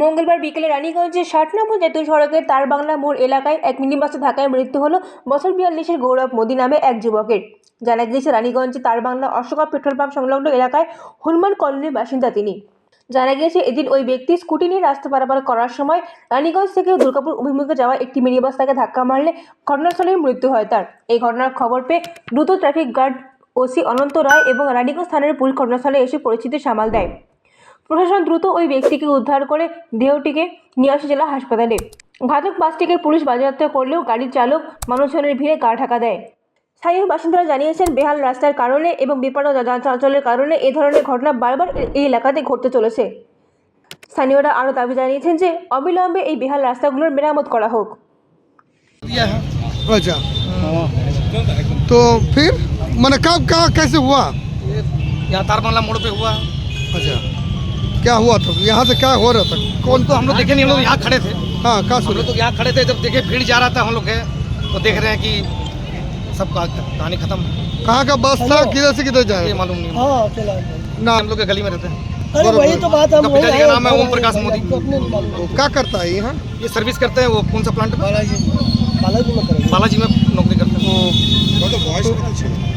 মঙ্গলবার বিকেলে রানীগঞ্জের ষাট নম্বর জাতীয় সড়কের তারবাংলা মোড় এলাকায় এক মিনিবাসে ধাক্কায় মৃত্যু হলো বছর বিয়াল্লিশের গৌরব মোদী নামে এক যুবকের। জানা গিয়েছে রানীগঞ্জে তারবাংলা অশোকা পেট্রোল পাম্প সংলগ্ন এলাকায় হনুমান কলোনির বাসিন্দা তিনি। জানা গিয়েছে, এদিন ওই ব্যক্তি স্কুটি নিয়ে রাস্তা পারাপার করার সময় রানীগঞ্জ থেকে দুর্গাপুর অভিমুখে যাওয়া একটি মিনিবাস তাকে ধাক্কা মারলে ঘটনাস্থলেই মৃত্যু হয় তার। এই ঘটনার খবর পেয়ে দ্রুত traffic guard OC Ananta Ray এবং রানীগঞ্জ থানার পুলিশ ঘটনাস্থলে এসে পরিস্থিতি সামাল দেয়। প্রশাসন দ্রুত ওই ব্যক্তিকে উদ্ধার করে দেহটিকে নিয়ে আসে জেলা হাসপাতালে ঘাতক বাসটিকে পুলিশ বাজেয়াপ্ত করলেও গাড়ির চালক মানুষজনের ভিড়ে গা ঢাকা দেয় স্থানীয় বাসিন্দারা জানিয়েছেন বেহাল রাস্তার কারণে এবং বিপন্ন যান চলাচলের কারণে এ ধরনের ঘটনা বারবার এ- এই এলাকাতে ঘটতে চলেছে স্থানীয়রা আরও দাবি জানিয়েছেন যে অবিলম্বে এই বেহাল রাস্তাগুলোর মেরামত করা হোক दिया है अच्छा तो फिर मैंने कब कहाँ कैसे हुआ ये यहाँ तारमला मोड़ पे हुआ अच्छा क्या हुआ तो? यहाँ से क्या हो रहा था? कौन तो हम लोग देखे नहीं हम लोग यहाँ खड़े थे। हाँ कहाँ सुने लोग तो यहाँ खड़े थे जब देखे भीड़ जा रहा था हम लोग गए तो देख रहे हैं कि सब का कहानी खत्म। कहाँ का बस था? किधर से किधर ये जाए मालूम नहीं। हाँ ना। हम लोग के गली में रहते हैं। अरे वही तो बात हम पिताजी का नाम है ओम प्रकाश मोदी। वो क्या करता है यहाँ? ये सर्विस करते हैं वो कौन सा प्लांट में बालाजी। बालाजी में बालाजी में नौकरी करते हैं।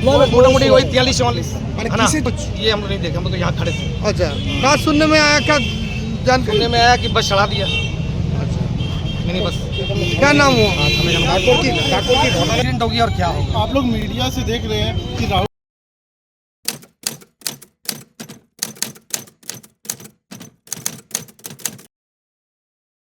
ना ना मोटा मोटी वही तियालीस चौवालीस। है ना? किसी- ये हम लोग नहीं देखे हम लोग तो यहाँ खड़े थे। अच्छा। कहा सुनने में आया? क्या जान सुनने में आया कि बस चढ़ा दिया। Mini bus. क्या नाम हुआ? एक्सीडेंट हो और क्या होगा? आप लोग मीडिया से देख रहे हैं कि राहुल